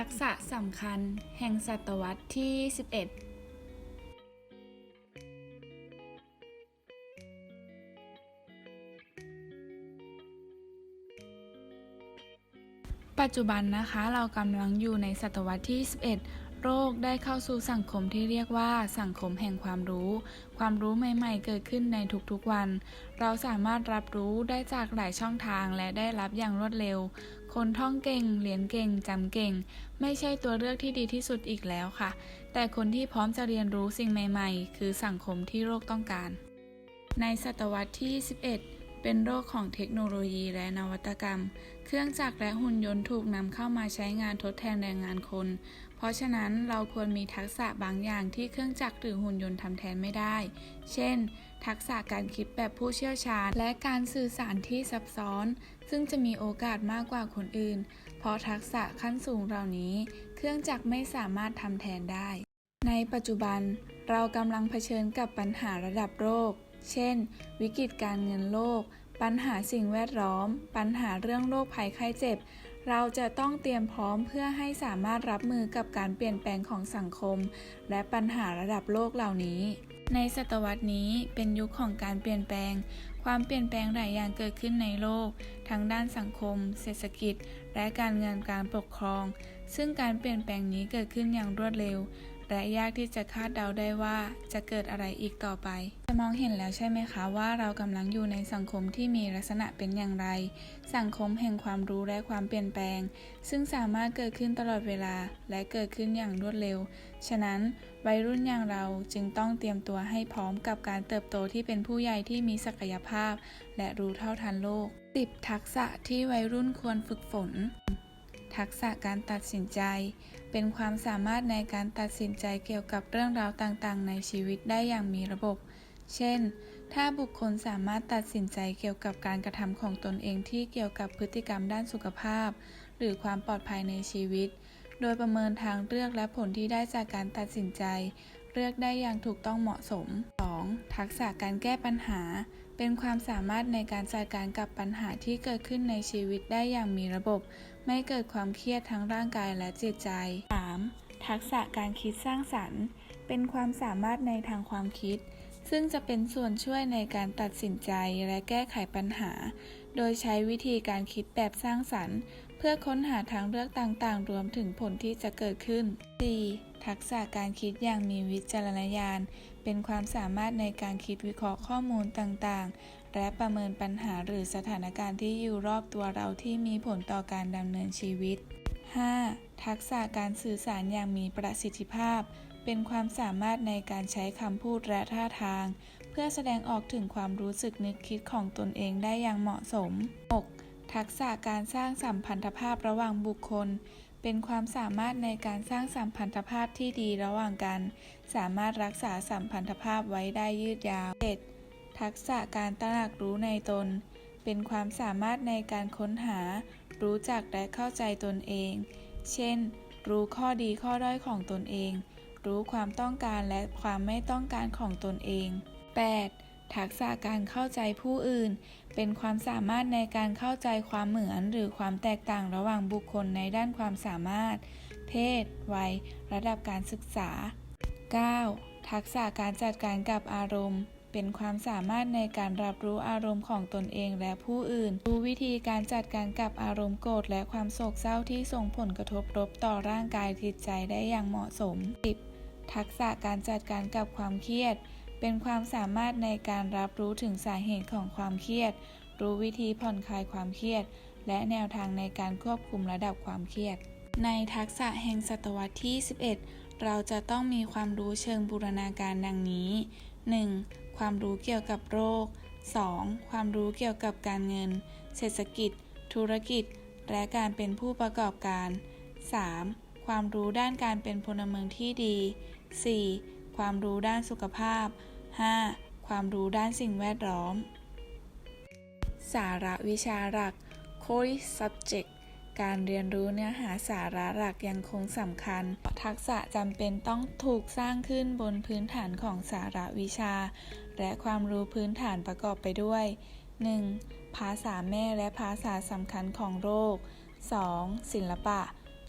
ทักษะสำคัญแห่งศตวรรษที่11ปัจจุบันนะคะเรากำลังอยู่ในศตวรรษที่ 11 โรคได้เข้าสู่สังคมที่เรียกว่าสังคมแห่งความรู้ ความรู้ใหม่ๆ เกิดขึ้นในทุกๆวัน เราสามารถรับรู้ได้จากหลายช่องทางและได้รับอย่างรวดเร็ว คนท่องเก่งเรียนเก่งจำเก่ง ไม่ใช่ตัวเลือกที่ดีที่สุดอีกแล้วค่ะ แต่คนที่พร้อมจะเรียนรู้สิ่งใหม่ ๆ คือสังคมที่โลกต้องการ ในศตวรรษที่11เป็นโลกของเทคโนโลยีและนวัตกรรม เครื่องจักรและหุ่นยนต์ถูกนำเข้ามาใช้งานทดแทนแรงงานคน เพราะฉะนั้นเราควรมีทักษะบางอย่างที่เครื่องจักรหรือหุ่นยนต์ทำแทนไม่ได้ เช่น ทักษะการคิดแบบผู้เชี่ยวชาญ และการสื่อสารที่ซับซ้อน ซึ่งจะมีโอกาสมากกว่าคนอื่น เพราะทักษะขั้นสูงเหล่านี้ เครื่องจักรไม่สามารถทำแทนได้ ในปัจจุบันเรากำลังเผชิญกับปัญหาระดับโลก เช่น วิกฤตการเงินโลก ปัญหาสิ่งแวดล้อม ปัญหาเรื่องโรคภัยไข้เจ็บ เราจะต้องเตรียมพร้อมเพื่อให้สามารถรับมือกับการเปลี่ยนแปลงของสังคม และปัญหาระดับโลกเหล่านี้ ในศตวรรษนี้เป็นยุคของการเปลี่ยนแปลง ความเปลี่ยนแปลงหลายอย่างเกิดขึ้นในโลก ทั้งด้านสังคม เศรษฐกิจ และการเงินการปกครอง ซึ่งการเปลี่ยนแปลงนี้เกิดขึ้นอย่างรวดเร็ว และยากที่จะคาดเดาได้ว่าจะเกิดอะไรอีกต่อไป จะมองเห็นแล้วใช่ไหมคะว่าเรากำลังอยู่ในสังคมที่มีลักษณะเป็นอย่างไร สังคมแห่งความรู้และความเปลี่ยนแปลง ซึ่งสามารถเกิดขึ้นตลอดเวลาและเกิดขึ้นอย่างรวดเร็ว ฉะนั้นวัยรุ่นอย่างเราจึงต้องเตรียมตัวให้พร้อมกับการเติบโตที่เป็นผู้ใหญ่ที่มีศักยภาพ และรู้เท่าทันโลก 10 ทักษะที่วัยรุ่นควรฝึกฝน ทักษะการตัดสินใจ เป็นความสามารถในการตัดสินใจเกี่ยวกับเรื่องราวต่างๆ ในชีวิตได้อย่างมีระบบ เช่น ถ้าบุคคลสามารถตัดสินใจเกี่ยวกับการกระทำของตนเองที่เกี่ยวกับพฤติกรรมด้านสุขภาพ หรือความปลอดภัยในชีวิต โดยประเมินทางเลือกและผลที่ได้จากการตัดสินใจ เลือกได้อย่างถูกต้องเหมาะสม 2. ทักษะการแก้ปัญหาเป็นความสามารถในการจัดการกับปัญหาที่เกิดขึ้นในชีวิตได้อย่างมีระบบ ไม่เกิดความเครียดทั้งร่างกายและจิตใจ 3. ทักษะการคิดสร้างสรรค์ เป็นความสามารถในทางความคิด ซึ่งจะเป็นส่วนช่วยในการตัดสินใจและแก้ไขปัญหา โดยใช้วิธีการคิดแบบสร้างสรรค์ เพื่อค้นหาทางเลือกต่างๆ รวมถึงผลที่จะเกิดขึ้น 4. ทักษะการคิดอย่างมีวิจารณญาณ เป็นความสามารถในการคิดวิเคราะห์ข้อมูลต่างๆ และประเมินปัญหาหรือสถานการณ์ที่อยู่รอบตัวเราที่มีผลต่อการดำเนินชีวิต 5. ทักษะการสื่อสารอย่างมีประสิทธิภาพ เป็นความสามารถในการใช้คำพูดและท่าทาง เพื่อแสดงออกถึงความรู้สึกนึกคิดของตนเองได้อย่างเหมาะสม 6. ทักษะการสร้างสัมพันธภาพระหว่างบุคคล เป็นความสามารถในการสร้างสัมพันธภาพที่ดีระหว่างกัน สามารถรักษาสัมพันธภาพไว้ได้ยืดยาว 7. ทักษะการตระหนักรู้ในตน เป็นความสามารถในการค้นหา รู้จักและเข้าใจตนเอง เช่น รู้ข้อดีข้อด้อยของตนเอง รู้ความต้องการและความไม่ต้องการของตนเอง 8. ทักษะการเข้าใจผู้อื่น เป็นความสามารถในการเข้าใจความเหมือนหรือความแตกต่างระหว่างบุคคลในด้านความสามารถ เพศ วัย ระดับการศึกษา 9. ทักษะการจัดการกับอารมณ์ เป็นความสามารถในการรับรู้อารมณ์ของตนเองและผู้อื่น รู้วิธีการจัดการกับอารมณ์โกรธและความโศกเศร้าที่ส่งผลกระทบลบต่อร่างกายจิตใจได้อย่างเหมาะสม 10. ทักษะการจัดการกับความเครียด เป็นความสามารถในการรับรู้ถึงสาเหตุของความเครียด รู้วิธีผ่อนคลายความเครียด และแนวทางในการควบคุมระดับความเครียด ในทักษะแห่งศตวรรษที่ 11 เราจะต้องมีความรู้เชิงบูรณาการดังนี้ 1. ความรู้เกี่ยวกับโรค 2. ความรู้เกี่ยวกับการเงิน เศรษฐกิจ ธุรกิจ และการเป็นผู้ประกอบการ 3. ความรู้ด้านการเป็นพลเมืองที่ดี 4. ความรู้ด้านสุขภาพ 5. ความรู้ด้านสิ่งแวดล้อม สาระวิชาหลัก Core Subject การเรียนรู้เนื้อหาสาระหลักยังคงสำคัญ ทักษะจำเป็นต้องถูกสร้างขึ้นบนพื้นฐานของสาระวิชา และความรู้พื้นฐานประกอบไปด้วย 1. ภาษาแม่และภาษาสำคัญของโลก 2. ศิลปะ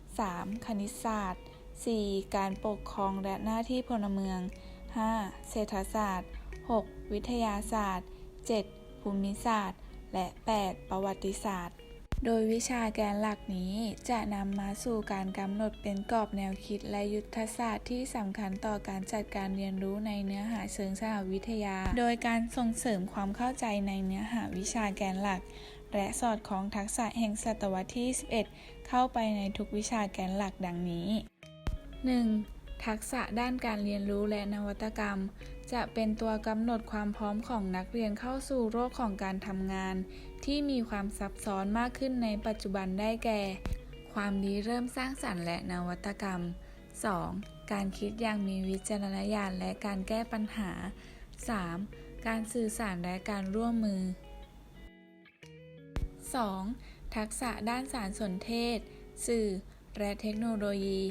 3. คณิตศาสตร์ 4. การปกครองและหน้าที่พลเมือง 5. เศรษฐศาสตร์ 6. วิทยาศาสตร์ 7. ภูมิศาสตร์ และ 8. ประวัติศาสตร์ โดยวิชาแกนหลักนี้จะนำมาสู่การกำหนดเป็นกรอบแนวคิดและยุทธศาสตร์ที่สำคัญต่อการจัดการเรียนรู้ในเนื้อหาเชิงสหวิทยา โดยการส่งเสริมความเข้าใจในเนื้อหาวิชาแกนหลัก และสอดคล้องทักษะแห่งศตวรรษที่ 11 เข้าไปในทุกวิชาแกนหลักดังนี้ 1. ทักษะด้านการเรียนรู้และนวัตกรรม จะเป็นตัวกำหนดความพร้อมของนักเรียนเข้าสู่โลกของการทำงาน ที่มีความซับซ้อนมากขึ้นในปัจจุบันได้แก่ ความริเริ่มสร้างสรรค์และนวัตกรรม 2. การคิดอย่างมีวิจารณญาณและการแก้ปัญหา 3. การสื่อสารและการร่วมมือ 2. ทักษะด้านสารสนเทศ สื่อ และเทคโนโลยี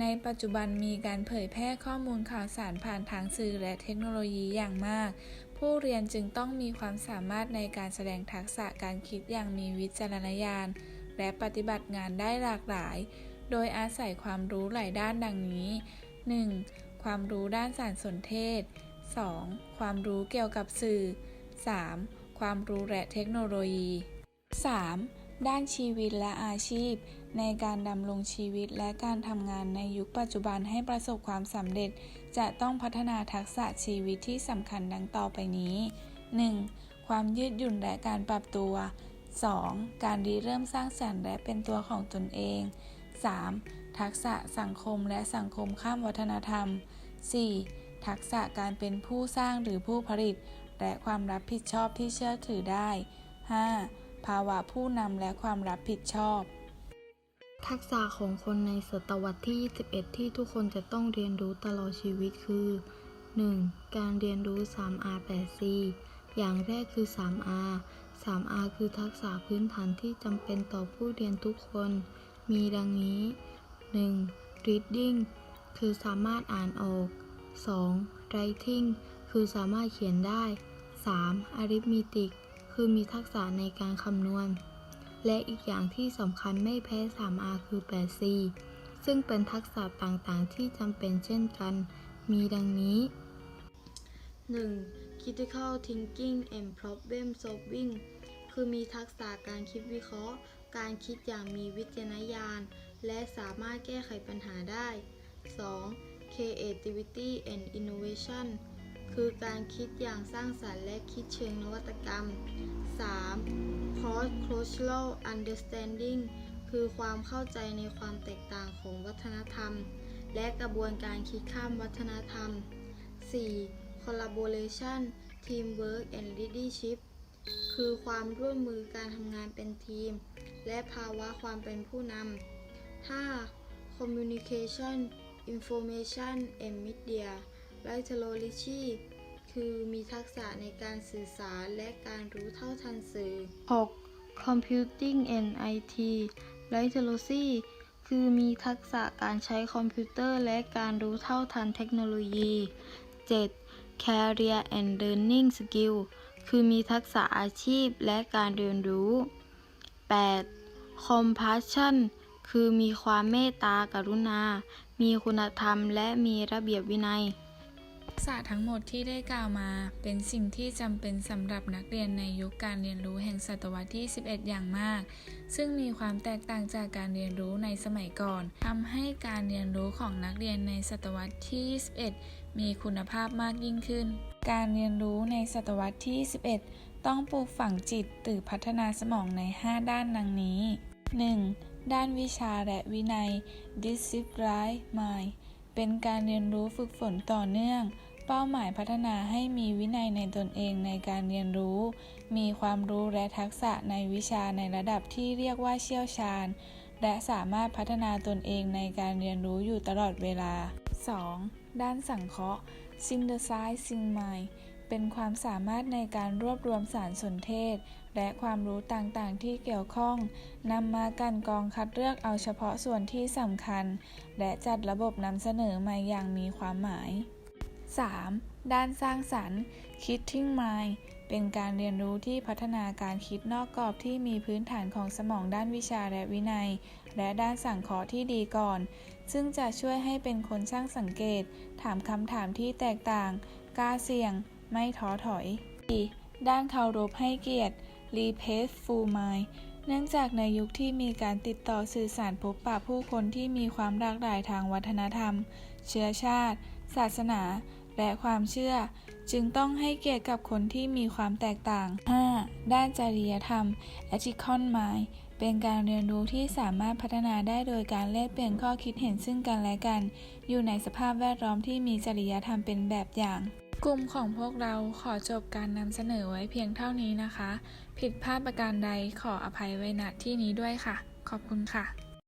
ในปัจจุบันมีการเผยแพร่ข้อมูลข่าวสารผ่านทางสื่อและเทคโนโลยีอย่างมาก ผู้เรียนจึงต้องมีความสามารถในการแสดงทักษะการคิดอย่างมีวิจารณญาณ และปฏิบัติงานได้หลากหลาย โดยอาศัยความรู้หลายด้านดังนี้ 1. ความรู้ด้านสารสนเทศ 2. ความรู้เกี่ยวกับสื่อ 3. ความรู้และเทคโนโลยี 3. ด้านชีวิตและอาชีพ ในการดำรงชีวิตและการทำงานในยุคปัจจุบันให้ประสบความสำเร็จ จะต้องพัฒนาทักษะชีวิตที่สำคัญดังต่อไปนี้ 1. ความยืดหยุ่นและการปรับตัว 2. การริเริ่มสร้างสรรค์และเป็นตัวของตนเอง 3. ทักษะสังคมและสังคมข้ามวัฒนธรรม 4. ทักษะการเป็นผู้สร้างหรือผู้ผลิต และความรับผิดชอบที่เชื่อถือได้ 5. ภาวะผู้นำและความรับผิดชอบ ทักษะของคนในศตวรรษที่ 21 ที่ทุกคนจะต้องเรียนรู้ตลอดชีวิตคือ 1. การเรียนรู้ 3R 8C อย่างแรกคือ 3R 3R คือทักษะพื้นฐานที่จำเป็นต่อผู้เรียนทุกคน มีดังนี้ 1. reading คือสามารถอ่านออก 2. writing คือสามารถเขียนได้ 3. arithmetic คือมีทักษะในการคำนวณ และอีกอย่างที่สำคัญไม่แพ้ 3R คือ 8C ซึ่งเป็นทักษะต่างๆ ที่จำเป็นเช่นกัน มีดังนี้ 1. critical thinking and problem solving คือมีทักษะการคิดวิเคราะห์ การคิดอย่างมีวิจารณญาณ และสามารถแก้ไขปัญหาได้ 2. creativity and innovation คือการคิดอย่างสร้างสรรค์และคิดเชิงนวัตกรรม 3. cross cultural understanding คือความเข้าใจในความแตกต่างของวัฒนธรรม และกระบวนการคิดข้ามวัฒนธรรม 4. collaboration teamwork and leadership คือความร่วมมือการทำงานเป็นทีม และภาวะความเป็นผู้นำ 5. communication information and media literacy คือมีทักษะในการสื่อสารและการรู้เท่าทันสื่อ 6. computing and IT literacy คือมีทักษะการใช้คอมพิวเตอร์และการรู้เท่าทันเทคโนโลยี 7. career and learning skill คือมีทักษะอาชีพและการเรียนรู้ 8. compassion คือมีความเมตตากรุณา มีคุณธรรมและมีระเบียบวินัย ษะทั้งหมดที่ได้กล่าวมา เป็นสิ่งที่จำเป็นสำหรับนักเรียนในยุคการเรียนรู้แห่งศตวรรษที่ 11 อย่างมาก ซึ่งมีความแตกต่างจากการเรียนรู้ในสมัยก่อนทำให้การเรียนรู้ของนักเรียนในศตวรรษที่ 21 มีคุณภาพมากยิ่งขึ้น การเรียนรู้ในศตวรรษที่ 11 ต้องปลูกฝังจิตหรือพัฒนาสมองใน 5 ด้านดังนี้ 1. ด้านวิชาและวินัย discipline mind เป็นการเรียนรู้ฝึกฝนต่อเนื่อง เป้าหมายพัฒนาให้มีวินัยในตนเองในการเรียนรู้ มีความรู้และทักษะในวิชาในระดับที่เรียกว่าเชี่ยวชาญ และสามารถพัฒนาตนเองในการเรียนรู้อยู่ตลอดเวลา 2. ด้านสังเคราะห์ synthesizing mind เป็นความสามารถในการรวบรวมสารสนเทศ และความรู้ต่างๆ ที่เกี่ยวข้องนำมากันกองคัดเลือกเอาเฉพาะส่วนที่สำคัญ และจัดระบบนำเสนอมาอย่างมีความหมาย 3. ด้านสร้างสรรค์ Kidding Mind เป็นการเรียนรู้ที่พัฒนาการคิดนอกกรอบที่มีพื้นฐานของสมองด้านวิชาและวินัย และด้านสังเคราะห์ที่ดีก่อน ซึ่งจะช่วยให้เป็นคนช่างสังเกต ถามคำถามที่แตกต่าง กล้าเสี่ยง ไม่ท้อถอย 4. ด้านเคารพให้เกียรติ Respectful Mind เนื่องจากในยุคที่มีการติดต่อสื่อสารพบปะผู้คนที่มีความหลากหลายทางวัฒนธรรม เชื้อชาติ ศาสนา และความเชื่อ จึงต้องให้เกียรติกับคนที่มีความแตกต่าง 5. ด้านจริยธรรม Ethical Mind เป็นการเรียนรู้ที่สามารถพัฒนาได้โดยการแลกเปลี่ยนข้อคิดเห็นซึ่งกันและกัน อยู่ในสภาพแวดล้อมที่มีจริยธรรมเป็นแบบอย่างกลุ่มของพวกเราขอจบการนำเสนอไว้เพียงเท่านี้นะคะ ผิดพลาดประการใดขออภัยไว้ณที่นี้ด้วยค่ะ ขอบคุณค่ะ